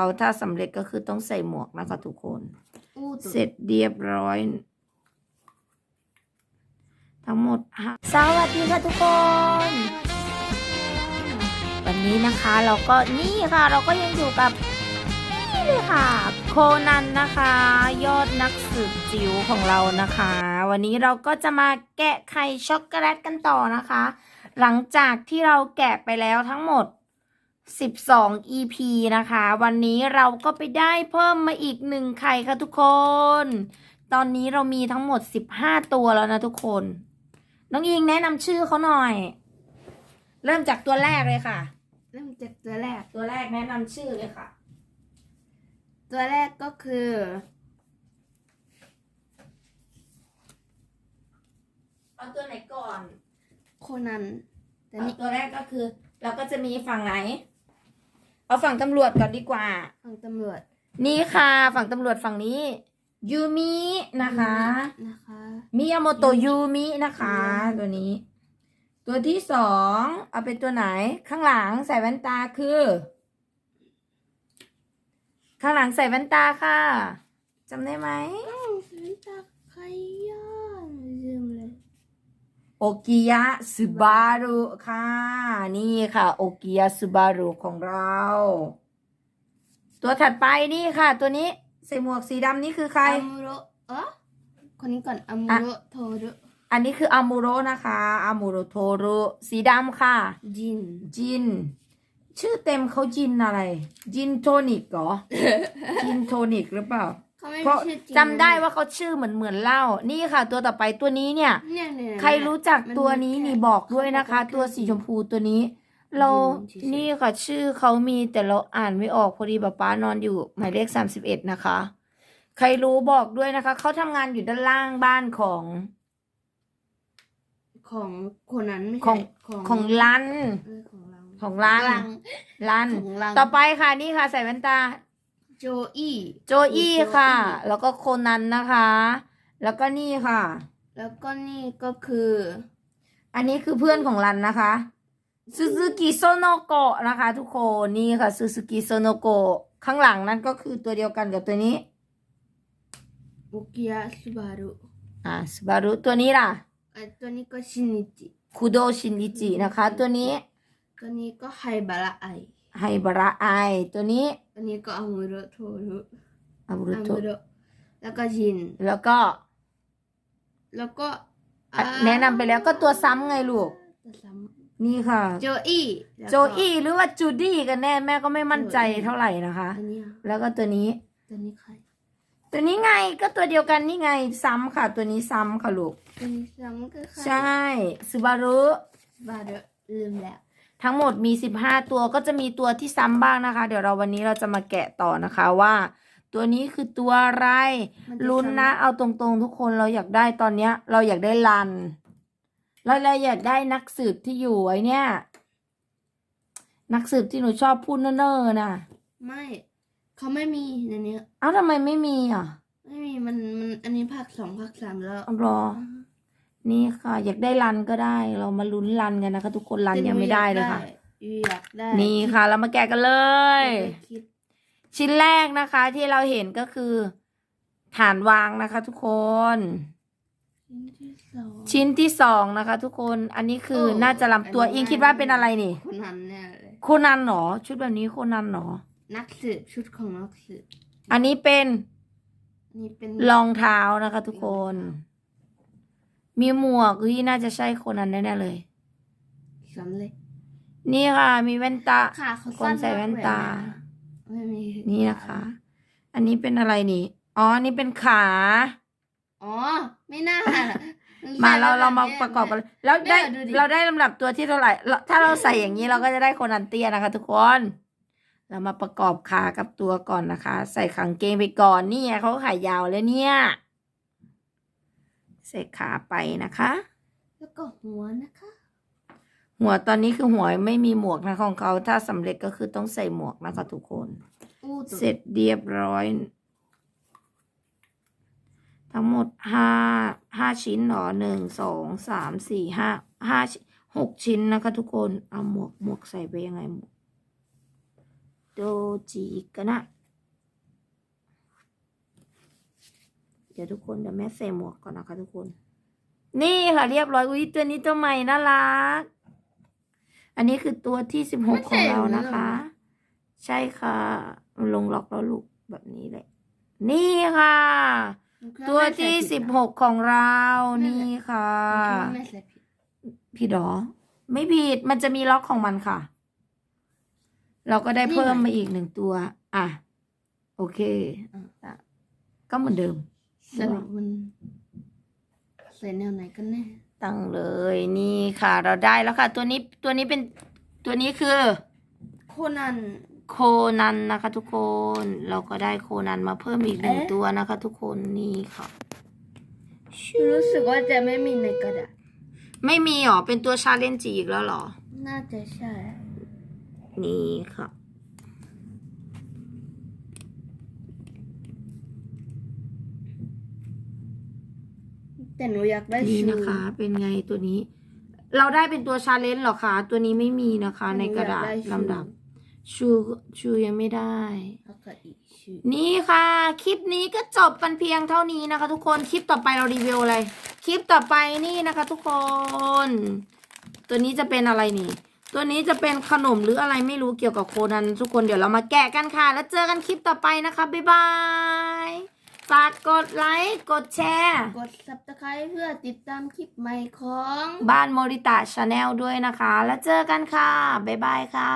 เขาถ้าสำเร็จก็คือต้องใส่หมวกนะคะทุกคน อู้เสร็จเรียบร้อย ทั้งหมดห้าสวัสดีค่ะทุกคน วันนี้นะคะเราก็นี่ค่ะ เราก็ยังอยู่กับนี่เลยค่ะ โคนันนะคะ ยอดนักสืบจิ๋วของเรานะคะ วันนี้เราก็จะมาแกะไข่ช็อกโกแลตกันต่อนะคะ หลังจากที่เราแกะไปแล้วทั้งหมด 12 EP นะคะ วันนี้เราก็ไปได้เพิ่มมาอีกหนึ่งไข่ค่ะทุกคน ตอนนี้เรามีทั้งหมด 15 ตัวแล้วนะทุกคน น้องอิงแนะนำชื่อเขาหน่อย เริ่มจากตัวแรกเลยค่ะ เริ่มจากตัวแรก ตัวแรกแนะนำชื่อเลยค่ะ ตัวแรกก็คือ เอาตัวไหนก่อน โคนันแต่เอานี่ตัวแรกก็คือ เราก็จะมีฝั่งไหน เอาฝั่งตำรวจก่อนดีกว่าฝั่งตำรวจนี่ค่ะ ฝั่งตำรวจฝั่งนี้ยูมินะคะ นะคะ มิยาโมโตะยูมินะคะ ตัวนี้ ตัวที่สองเอาเป็นตัวไหน ข้างหลังใส่แว่นตาคือ ข้างหลังใส่แว่นตาค่ะจำได้ไหม อ้าวสวินตาใครย่าลืมเลย โอกิยะสึบารุค่ะ นี่ค่ะ โอกิยะสึบารุของเรา ตัวถัดไปนี่ค่ะ ตัวนี้ใส่หมวกสีดำนี่คือใคร อามูโรเออคนนี้ก่อนอามูโรโทรุอันนี้คืออามูโรนะคะอามูโรโทรุสีดำค่ะ จิน จิน ชื่อเต็มเขาจินอะไร จินโทนิกเหรอ จินโทนิกหรือเปล่า เขาไม่เพราะมีชื่อจริงจำได้ว่าเขาชื่อเหมือนเหมือนเหล้านี่ค่ะ ตัวต่อไปตัวนี้เนี่ย เนี่ยเนี่ยใครรู้จักมันตัวนี้มีแค่นี่บอกด้วยนะคะเขาบอกว่าตัวสีชมพูตัวนี้ เราเฉยๆนี่ค่ะชื่อเขามีแต่เราอ่านไม่ออกพอดีป๊าป๊านอนอยู่ หมายเลขสามสิบเอ็ดนะคะ ใครรู้บอกด้วยนะคะ เขาทำงานอยู่ด้านล่างบ้านของ ของคนนั้นไม่ของใช่ของ ของลัน เออของเราของลันลังลัน ของลังต่อไปค่ะนี่ค่ะใส่แว่นตา โจอี้ โจอี้ค่ะแล้วก็โคนันนะคะ แล้วก็นี่ค่ะ แล้วก็นี่ก็คือ อันนี้คือเพื่อนของรันนะคะซูซูกิโซโนโกะนะคะ ทุกคนนี่ค่ะซูซูกิโซโนโกะข้างหลังนั่นก็คือตัวเดียวกันกับตัวนี้โอกิยะสุบารุอ่าสบารุตัวนี้ล่ะไอตัวนี้ก็ชินิจิ คุโดชินอิจินะคะ ตัวนี้ ตัวนี้ก็ไฮบาระไอ ไฮบาระไอตัวนี้ตัวนี้ก็อามูโรโทรุอาบุรุอาโตมูโรแล้วก็จิน แล้วก็ แล้วก็อะแนะนำไปแล้วก็ตัวซ้ำไงลูก ตัวซ้นี่ค่ะำโจอี้แล้วก็โจอี้หรือว่าจูดี้กันแน่แม่ก็ไม่มั่นใจเท่าไหร่นะคะ อันเนี้ยแล้วก็ตัวนี้ ตัวนี้ใครตัวนี้ไงก็ตัวเดียวกันนี่ไงซ้ำค่ะ ตัวนี้ซ้ำค่ะลูก ตัวนี้ซ้ำก็ใครใช่ซูบารุสุบารุลืมแล้ว ทั้งหมดมี 15 ตัวก็จะมีตัวที่ซ้ำบ้างนะคะ เดี๋ยวเราวันนี้เราจะมาแกะต่อนะคะว่า ตัวนี้คือตัวอะไรมัจลุ้นนะซ้ำเอาตรงๆ ทุกคนเราอยากได้ตอนเนี้ย เราอยากได้ลันเราเราอยากได้นักสืบที่อยู่ไอ้เนี่ย นักสืบที่หนูชอบพูดเนิ่นๆน่ะไม่เขาไม่มีในเนี้ยเอ้าทำไมไม่มีอะ ไม่มีมันมันอันนี้ภาคสองภาคสามแล้วเอารอ นี่ค่ะ อยากได้รันก็ได้ เรามาลุ้นรันกันนะคะ ทุกคนรันยังไม่ได้เลยค่ะอยากได้นี่ค่ะ เรามาแกะกันเลยคิดชิ้นแรกนะคะ ที่เราเห็นก็คือ ฐานวางนะคะ ทุกคน ชิ้นที่สองชิ้นที่สองนะคะ ทุกคนอันนี้คือโอ้น่าจะลำตัวอันนี้อิงคิดว่าเป็นอะไรนี่คนนั้นเนี่ยเลยโคนันเหรอ ชุดแบบนี้โคนันเหรอ นักสืบชุดของนักสืบอันนี้เป็นนี่เป็นรองเท้านะคะ ทุกคน มีหมวกที่น่าจะใช่โคนันแน่ๆเลยสำเลย นี่ค่ะ มีแว่นตา ขาเขาคนใส่แว่นตาไม่มีนี่นะคะ อันนี้เป็นอะไรนี่ อ๋ออันนี้เป็นขา อ๋อ ไม่น่ามาเราเรามาประกอบกัน แล้วได้แม่ดูดิ เราได้ลำดับตัวที่เท่าไหร่เราถ้าเราใส่อย่างนี้เราก็จะได้โคนันเตียนะคะ ทุกคน เรามาประกอบขากับตัวก่อนนะคะ ใส่ขางเกงไปก่อนนี่ไงเขาขายาวแล้วเนี่ย ใส่ขาไปนะคะ แล้วก็หัวนะคะ หัวตอนนี้คือหัวไม่มีหมวกนะของเขา ถ้าสำเร็จก็คือต้องใส่หมวกนะคะทุกคน อู้ตัวเสร็จเรียบร้อย ทั้งหมดห้าห้าชิ้นหรอหนึ่งสองสามสี่ห้าห้าชิ้นหกชิ้นนะคะทุกคน เอาหมวกหมวกใส่ไปยังไงหมวกโดจิกันนะ ดี๋ยวทุกคนเดี๋ยวแม่ใส่หมวกก่อนนะคะทุกคน นี่ค่ะเรียบร้อยอุ้ยตัวนี้ตัวใหม่น่ารัก อันนี้คือตัวที่สิบหกของเรานะคะ ใช่ค่ะมันลงล็อกแล้วลูกแบบนี้เลย นี่ค่ะ ตัวที่สิบหกของเรา นี่ค่ะแม่ใส่ผิดผิดเหรอ ไม่ผิดมันจะมีล็อกของมันค่ะ เราก็ได้เพิ่มมาอีกหนึ่งตัว อะ โอเคอะก็เหมือนเดิม สรุปมันใส่แนวไหนกันแน่ตั้งเลยนี่ค่ะ เราได้แล้วค่ะ ตัวนี้ตัวนี้เป็นตัวนี้คือ โคนันโคนันนะคะ ทุกคน เราก็ได้โคนันมาเพิ่มอีกหนึ่งเอ๊ะตัวนะคะ ทุกคนนี่ค่ะรู้สึกว่าจะไม่มีในกระดาษไม่มีหรอเป็นตัวชาเลนจ์อีกแล้วเหรอ น่าจะใช่ นี่ค่ะ แต่หนูอยากได้นี่ชูนะคะ เป็นไงตัวนี้ เราได้เป็นตัวชาเลนจ์เหรอคะตัวนี้ไม่มีนะคะ ในกระดาษลำดับ ชูชูยังไม่ได้ แล้วก็อีกชูนี่ค่ะ คลิปนี้ก็จบกันเพียงเท่านี้นะคะ ทุกคนคลิปต่อไปเรารีวิวอะไร คลิปต่อไปนี่นะคะ ทุกคน ตัวนี้จะเป็นอะไรนี่ ตัวนี้จะเป็นขนมหรืออะไรไม่รู้เกี่ยวกับโคนันทุกคนเดี๋ยวเรามาแกะกันค่ะ แล้วเจอกันคลิปต่อไปนะคะบ๊ายบาย ฝากกดไลค์กดแชร์ กด subscribe เพื่อติดตามคลิปใหม่ของ บ้านโมริตะชาแนลด้วยนะคะ แล้วเจอกันค่ะ บ๊ายบายค่ะ